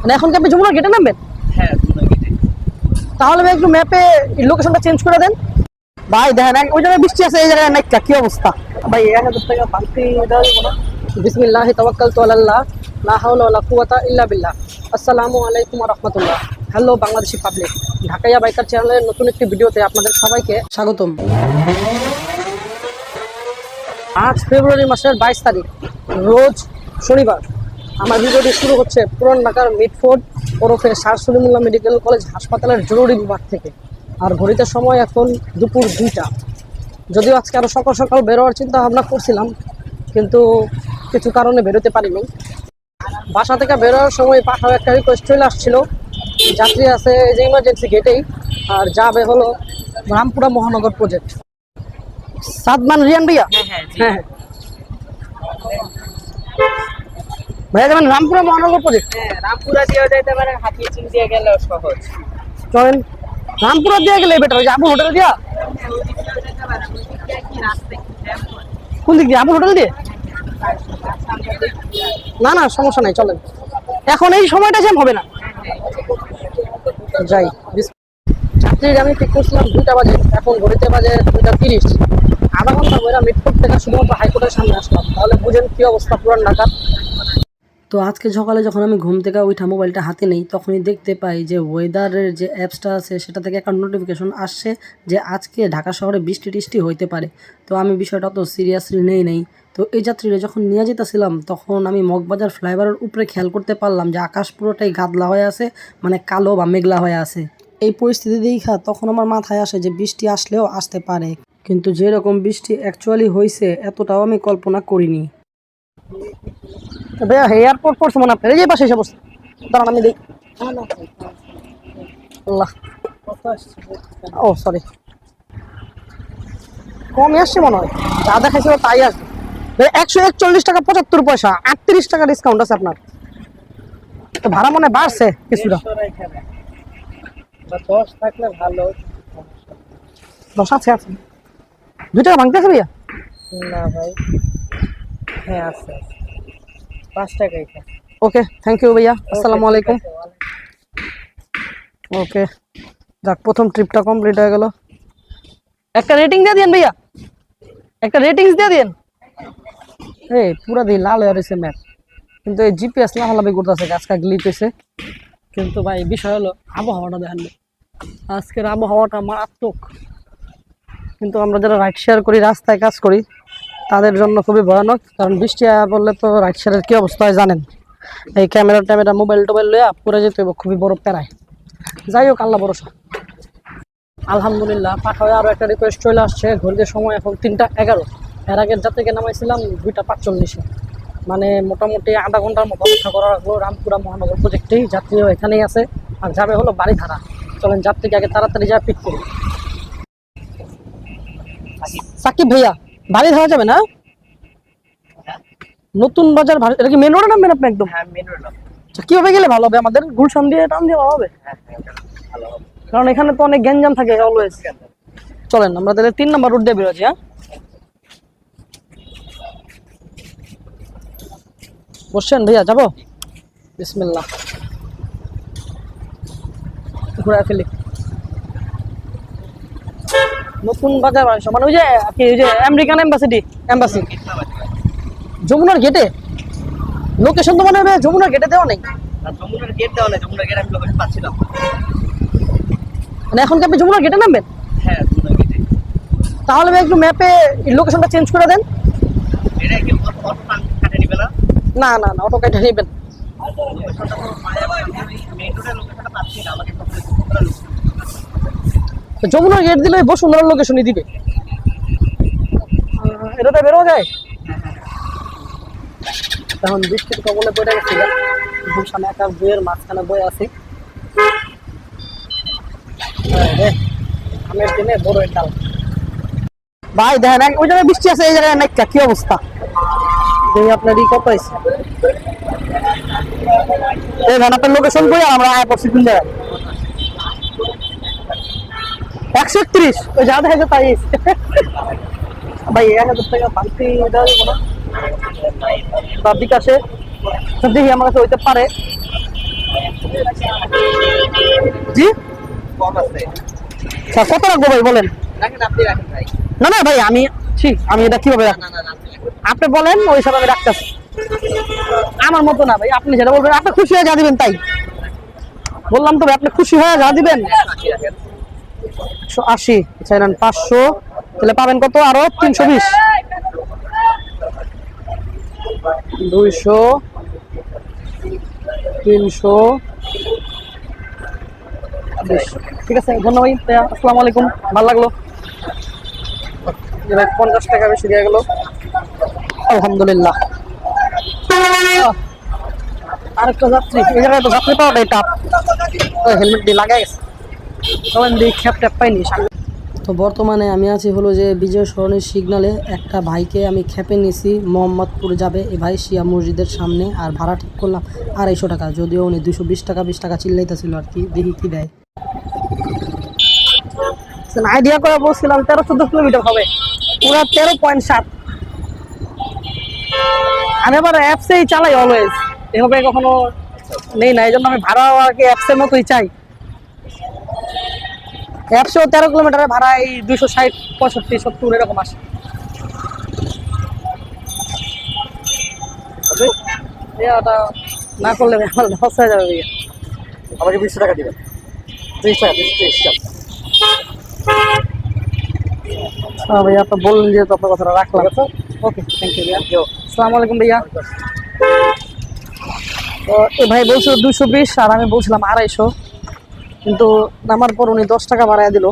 মানে এখন কি আপনি যমুনার গেটে নামবেন? হ্যাঁ তাহলে ভাই একটু ম্যাপে লোকেশনটা চেঞ্জ করে দেন। ভাই দেখেন ওই জায়গায় বৃষ্টি আছে এই জায়গায় নাইকা কি অবস্থা? ভাই এক হাজার টাকা বাড়তি দেওয়া যাবে না। বিসমিল্লাহ তাওয়াক্কালতু আলাল্লাহ লা হাওলা ওয়ালা ইল্লা বিল্লাহ। আসসালামু আলাইকুম রাহমাতুল্লাহ। Hello Bangladeshi public Dhakaiya biker চ্যানেলের নতুন একটি ভিডিওতে আপনাদের সবাইকে স্বাগতম। আজ ফেব্রুয়ারি মাসের বাইশ তারিখ রোজ শনিবার। আমার ভিডিওটি শুরু হচ্ছে পুরান ঢাকার মিটফোর্ড ওরফে সার সলিমুল্লাহ মেডিকেল কলেজ হাসপাতালের জরুরি বিভাগ থেকে। আর ঘড়িতে সময় এখন দুপুর দুইটা। যদিও আজকে আরও সকাল সকাল বেরোয়ার চিন্তা ভাবনা করছিলাম কিন্তু কিছু কারণে বেরোতে পারিনি। বাসা থেকে বেরোনোর সময় পাঠাও একটা রিকোয়েস্ট চলে আসছিল। যাত্রী আছে এই যে ইমার্জেন্সি গেটেই আর যাবে হলো রামপুরা মহানগর প্রজেক্ট সাদমান রিয়ান ভাইয়া? হ্যাঁ হ্যাঁ হ্যাঁ। ভাইয়া যাবেন রামপুরা মহানগর প্রজেক্ট হ্যাঁ রামপুরা দিয়ে যাইতে পারে হাতিয়ে চিন দিয়ে গেলেও সহজ। চলেন রামপুরা দিয়ে গেলে বেটার যে আবু হোটেল দিয়া? কোন দিক দিয়ে আবু হোটেল দিয়ে? না না সমস্যা নাই চলেন। এখন এই সময়টা জ্যাম হবে না। যাই যাত্রীর আমি ঠিক করছিলাম দুইটা বাজে এখন ঘড়িতে বাজে দুইটা তিরিশ। আধা ঘণ্টা বইরা মিটফোর্ট থেকে শুধুমাত্র হাইকোর্টের সামনে আসলাম। তাহলে বুঝেন কি অবস্থা পুরান ঢাকার। তো আজকে সকালে যখন আমি ঘুম থেকে উঠা মোবাইলটা হাতে নেই, তখনই দেখতে পাই যে ওয়েদারের যে অ্যাপসটা আছে, সেটা থেকে একটা নোটিফিকেশন আসছে যে আজকে ঢাকা শহরে বৃষ্টি টিষ্টি হইতে পারে। তো আমি বিষয়টা তো সিরিয়াসলি নেই নেই। তো এই যাত্রীরা যখন নিয়ে যেতেছিলাম, তখন আমি মগবাজার ফ্লাইওভারের উপরে খেয়াল করতে পারলাম যে আকাশ পুরোটাই গাদলা হয়ে আছে মানে কালো বা মেঘলা হয়ে আছে। এই পরিস্থিতি দেখা তখন আমার মাথায় আসে যে বৃষ্টি আসলেও আসতে পারে। কিন্তু যেরকম বৃষ্টি অ্যাকচুয়ালি হয়েছে এতটাও আমি কল্পনা করিনি। এয়ারপোর্ট পড়ছে মনে আপনার। এই যে পাশে এসে বসছে। দাঁড়ান আমি দেখি আল্লাহ। ও সরি কমই আসছে মনে হয়। যা দেখাইছিল তাই আসবে। একশো একচল্লিশ টাকা পঁচাত্তর পয়সা। আটত্রিশ টাকা ডিসকাউন্ট আছে আপনার। তো ভাড়া মনে বাড়ছে কিছুটা। দশ থাকলে ভালো। দশ আছে আছে। দুই টাকা ভাঙতে আছে ভাইয়া? না ভাই। হ্যাঁ আছে আছে। পাঁচ টাকাই ওকে থ্যাংক ইউ ভাইয়া আসসালামু আলাইকুম। ওকে যাক প্রথম ট্রিপটা কমপ্লিট হয়ে গেল। একটা রেটিং দিয়ে দিন ভাইয়া। একটা রেটিংস দিয়ে দিন এই পুরা দিয়ে লাল হয়ে রয়েছে ম্যাপ কিন্তু এই জিপিএস লাফালাফি করতেছে গাছকা গ্লিচ হয়েছে কিন্তু ভাই বিষয় হলো আবহাওয়াটা দেখেন। আজকের আবহাওয়াটা মারাত্মক। কিন্তু আমরা যারা রাইড শেয়ার করি রাস্তায় কাজ করি তাদের জন্য খুবই ভয়ানক, কারণ বৃষ্টি বললে তো রাইড শেয়ারের কী অবস্থা হয় জানেন? এই ক্যামেরা ট্যামেরা মোবাইল টোবাইল লইয়া পরে যেতে হবে খুবই বড় প্যারায়। যাই হোক, আল্লাহ ভরসা। আলহামদুলিল্লাহ পাঠায় আরও একটা রিকোয়েস্ট চলে আসছে, ঘড়িতে সময় এখন তিনটা এগারো। এর আগের যাত্রীকে নামাইছিলাম দুইটা পাঁচচল্লিশে। মানে মোটামুটি আধা ঘণ্টার মতো অপেক্ষা করা রাখব রামপুরা মহানগর প্রজেক্টেই যাত্রীও এখানেই আছে, আর যাবে হলো বাড়ি ধারা চলেন যাত্রীকে আগে তাড়াতাড়ি যা পিক করি। সাকিব ভাইয়া বাড়ি ধারা যাবে না? নতুন বাজার এটা কি মেন রোডে নামবেন আপনি একদম? হ্যাঁ আচ্ছা, কীভাবে গেলে ভালো হবে? আমাদের গুলশান দিয়ে টান দিয়ে হবে? হ্যাঁ হ্যাঁ ভালো কারণ এখানে তো অনেক গ্যাঞ্জাম থাকে অলওয়েজ চলেন আমরা তাহলে তিন নম্বর রুট দিয়ে বেরোচ্ছি হ্যাঁ? বসছেন ভাইয়া যাব? বিসমিল্লাহ। ঘুরে ফেলি। নতুন বাজার বাড়ি মানে ওই যে কি ওই যে আমেরিকান এম্বাসিটি এম্বাসি যমুনার গেটে লোকেশন তো মনে হবে যমুনার গেটে দেওয়া নেই। যমুনার গেট দেওয়া নেই যমুনার গেট আমি লোকেশন পাচ্ছিলাম। মানে এখন কি আপনি যমুনার গেটে নামবেন? হ্যাঁ যমুনার গেটে তাহলে ভাই একটু ম্যাপে লোকেশনটা চেঞ্জ করে দেন। এটা কি অটো অটো কাটে নিবে না? না না না অটো কেটে নেবেন। লোকেশনটা তো মেইন রোডের লোকেশনটা পাচ্ছি না আমাকে সবসময় যমুনার যমুনার গেট দিলে বসুন্ধরার লোকেশনই দিবে। এটাতে বেরো যায়? তখন বৃষ্টির কবলে পড়ে গেছি। গুলশানে একা বইয়ের মাঝখানে বই আছি। আমের দিনে বড় ডাল ভাই, দেখেন ওই জায়গায় বৃষ্টি আছে, এই জায়গায় নাইকা, কি অবস্থা? দেখি আপনার ই কত হয়েছে? এই ভ্যান আপনার লোকেশন করে আমরা আয় পড়ছি জায়গায় একশো একত্রিশ। ওই যা দেখা যায় তাই। ভাই এক হাজার টাকা বাড়তি দেওয়া যাবে না। বা বিকাশে। দেখি আমার কাছে হইতে পারে। জি? কত রাখব ভাই বলেন? না না ভাই আমি ঠিক আমি এটা কীভাবে রাখব? আপনি বলেন ওই হিসাবে আমি রাখতেছি। আমার মতো না ভাই আপনি যেটা বলবেন আপনি খুশি হয়ে যা দিবেন তাই। বললাম তো ভাই আপনি খুশি হয়ে যা দিবেন। একশো আশি চাইলেন পাঁচশো, তাহলে পাবেন কত? আরও তিনশো বিশ। দুইশো, তিনশো। ঠিক আছে, ধন্যবাদ আসসালামু আলাইকুম। ভালো লাগল? পঞ্চাশ টাকা বেশি দিয়ে গেল। আলহামদুলিল্লাহ। আরেকটা যাত্রী। এই জায়গায় তো যাত্রী পাওয়াটাই টাপ হেলমেট দিয়ে লাগাই গেছে। চলেন দিয়ে খ্যাপ ট্যাপ পাইনি। তো বর্তমানে আমি আছি হলো যে বিজয় সরণির সিগনালে একটা ভাইকে আমি খেপে নিয়েছি মোহাম্মদপুর যাবে এ ভাই শিয়া মসজিদের সামনে আর ভাড়া ঠিক করলাম আড়াইশো টাকা যদিও উনি দুশো বিশ টাকা বিশ টাকা চিল্লাইতেছিল আর কি দেখি কি দেয়। আইডিয়া করে বলছিলাম তেরো চোদ্দ কিলোমিটার হবে। পুরা তেরো পয়েন্ট সাত। আমি আবার অ্যাপসেই চালাই অলওয়েজ এভাবে কখনো নেই না এই জন্য আমি ভাড়া আর কি অ্যাপসের মতোই চাই। একশো তেরো কিলোমিটারে ভাড়া এই দুশো ষাট পঁয়ষট্টি সত্তর এরকম আসে। এটা না করলে আমার লস হয়ে যাবে ভাইয়া। আমাকে বিশ টাকা দিবেন। ত্রিশ টাকা ত্রিশ টাকা হ্যাঁ ভাইয়া তো বললেন যেহেতু আপনার কথাটা রাখলাম। ওকে থ্যাংক ইউ ভাইয়া। আসসালামু আলাইকুম ভাইয়া। তো ভাই বলছিল দুশো বিশ আর আমি বলছিলাম আড়াইশো। কিন্তু নামার পর উনি দশ টাকা বাড়ায় দিল।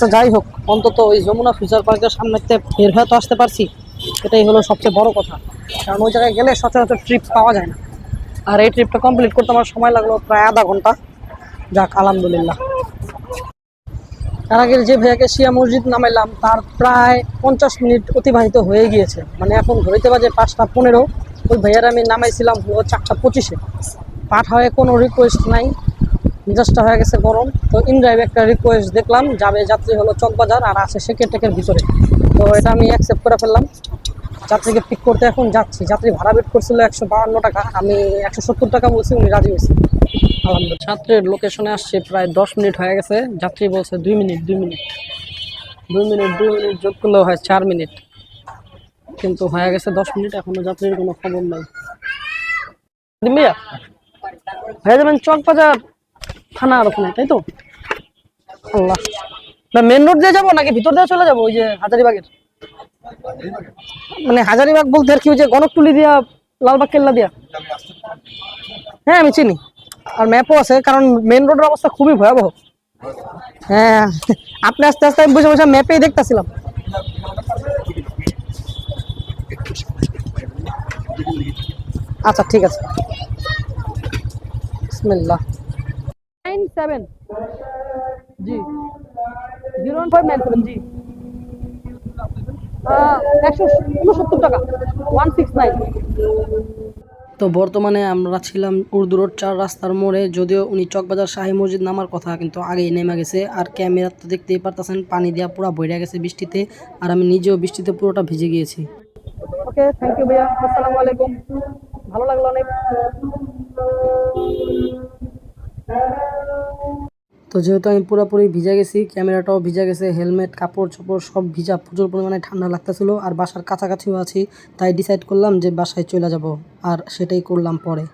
তো যাই হোক, অন্তত ওই যমুনা ফিউচার পার্কের সামনে বের হয়ে তো আসতে পারছি। এটাই হলো সবচেয়ে বড় কথা। কারণ ওই জায়গায় গেলে সচরাচর ট্রিপ পাওয়া যায় না। আর এই ট্রিপটা কমপ্লিট করতে আমার সময় লাগল প্রায় আধা ঘণ্টা। যাক, আলহামদুলিল্লাহ। তার আগের যে ভাইয়াকে শিয়া মসজিদ নামাইলাম, তার প্রায় পঞ্চাশ মিনিট অতিবাহিত হয়ে গিয়েছে। মানে এখন ঘড়িতে বাজে পাঁচটা পনেরো। ওই ভাইয়ার আমি নামাইছিলাম হলো চারটা পঁচিশে। পাঠ হয়ে কোনো রিকোয়েস্ট নাই। মেজাজটা হয়ে গেছে গরম। তো ইনড্রাইভ একটা রিকোয়েস্ট দেখলাম, যাবে যাত্রী হলো চকবাজার আর আছে সেকেটেকের ভিতরে। তো এটা আমি অ্যাকসেপ্ট করে ফেললাম। যাত্রীকে পিক করতে এখন যাচ্ছি। যাত্রী ভাড়া বেট করছিল একশো টাকা, আমি একশো সত্তর টাকা বলছি, উনি রাজি হয়েছে। আলহামদুলিল্লাহ। ছাত্রের লোকেশনে আসছে প্রায় দশ মিনিট হয়ে গেছে। যাত্রী বলছে দুই মিনিট দুই মিনিট। দুই মিনিট দুই মিনিট যোগ করলেও হয় চার মিনিট। কিন্তু হয়ে গেছে দশ মিনিট, এখনও যাত্রীর কোনো খবর নাই। ভাইয়া, হয়ে যাবেন চকবাজার। থানার ওখানে, তাই তো? আল্লাহ। না মেন রোড দিয়ে যাব নাকি ভিতর দিয়ে চলে যাব, ওই যে হাজারিবাগের? মানে হাজারিবাগ বলতে আর কি, ওই যে গণকটুলি দিয়া, লালবাগ কেল্লা দিয়া? হ্যাঁ আমি চিনি। আর ম্যাপও আছে, কারণ মেন রোডের অবস্থা খুবই ভয়াবহ। হ্যাঁ আপনি আস্তে আস্তে আমি বসে বসে ম্যাপেই দেখতেছিলাম। আচ্ছা ঠিক আছে। বিসমিল্লাহ। সেভেন জি। Zero one five nine seven জি। একশো উনসত্তর টাকা। ওয়ান সিক্স নাইন তো বর্তমানে আমরা ছিলাম উর্দু রোড চার রাস্তার মোড়ে যদিও উনি চকবাজার শাহী মসজিদ নামার কথা কিন্তু আগেই নেমে গেছে। আর ক্যামেরা তো দেখতেই পারতেছেন পানি দিয়া পুরো বইরা গেছে বৃষ্টিতে আর আমি নিজেও বৃষ্টিতে পুরোটা ভিজে গিয়েছি। ওকে থ্যাংক ইউ ভাইয়া আসসালামু আলাইকুম। ভালো লাগল অনেক। তো যেহেতু আমি পুরোপুরি ভিজে গেছি, ক্যামেরাটাও ভিজে গেছে, হেলমেট, কাপড় চোপড় সব ভিজা, প্রচুর পরিমাণে ঠান্ডা লাগতেছিল আর বাসার কাছাকাছিও আছি, তাই ডিসাইড করলাম যে বাসায় চলে যাব আর সেটাই করলাম পরে।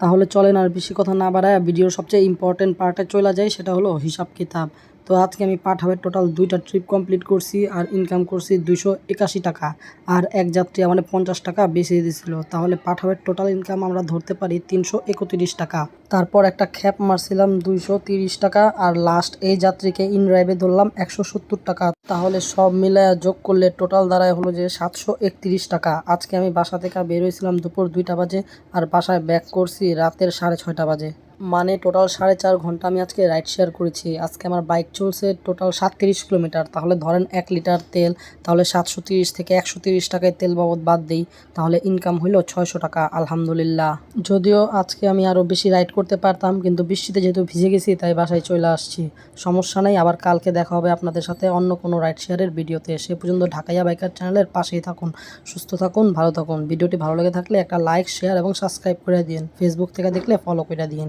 তাহলে চলেন আর বেশি কথা না বাড়ায়, ভিডিওর সবচেয়ে ইম্পর্টেন্ট পার্টে চলে যায় সেটা হলো হিসাব কিতাব তো আজকে আমি পাঠাবের টোটাল দুইটা ট্রিপ কমপ্লিট করছি আর ইনকাম করছি দুইশো একাশি টাকা। আর এক যাত্রী আমাদের পঞ্চাশ টাকা বেশি দিয়েছিল তাহলে পাঠাবের টোটাল ইনকাম আমরা ধরতে পারি তিনশো একত্রিশ টাকা। তারপর একটা খ্যাপ মারছিলাম দুইশো তিরিশ টাকা আর লাস্ট এই যাত্রীকে ইন ড্রাইভে ধরলাম একশো সত্তর টাকা। তাহলে সব মিলায় যোগ করলে টোটাল দাঁড়ায় হলো যে সাতশো একত্রিশ টাকা। আজকে আমি বাসা থেকে বের হয়েছিলাম দুপুর দুইটা বাজে আর বাসায় ব্যাক করছি রাতের সাড়ে ছয়টা বাজে। মানে টোটাল সাড়ে চার ঘণ্টা আমি আজকে রাইড শেয়ার করেছি। আজকে আমার বাইক চলছে টোটাল সাতত্রিশ কিলোমিটার। তাহলে ধরেন এক লিটার তেল, তাহলে সাতশো তিরিশ থেকে একশো তিরিশ টাকায় তেল বাবদ বাদ দিই, তাহলে ইনকাম হইল ছয়শো টাকা, আলহামদুলিল্লাহ। যদিও আজকে আমি আরও বেশি রাইড করতে পারতাম, কিন্তু বৃষ্টিতে যেহেতু ভিজে গেছি, তাই বাসায় চলে আসছি। সমস্যা নেই, আবার কালকে দেখা হবে আপনাদের সাথে অন্য কোনো রাইড শেয়ারের ভিডিওতে। সে পর্যন্ত ঢাকাইয়া বাইকার চ্যানেলের পাশেই থাকুন, সুস্থ থাকুন, ভালো থাকুন। ভিডিওটি ভালো লেগে থাকলে একটা লাইক শেয়ার এবং সাবস্ক্রাইব করে দিন। ফেসবুক থেকে দেখলে ফলো করে দিন।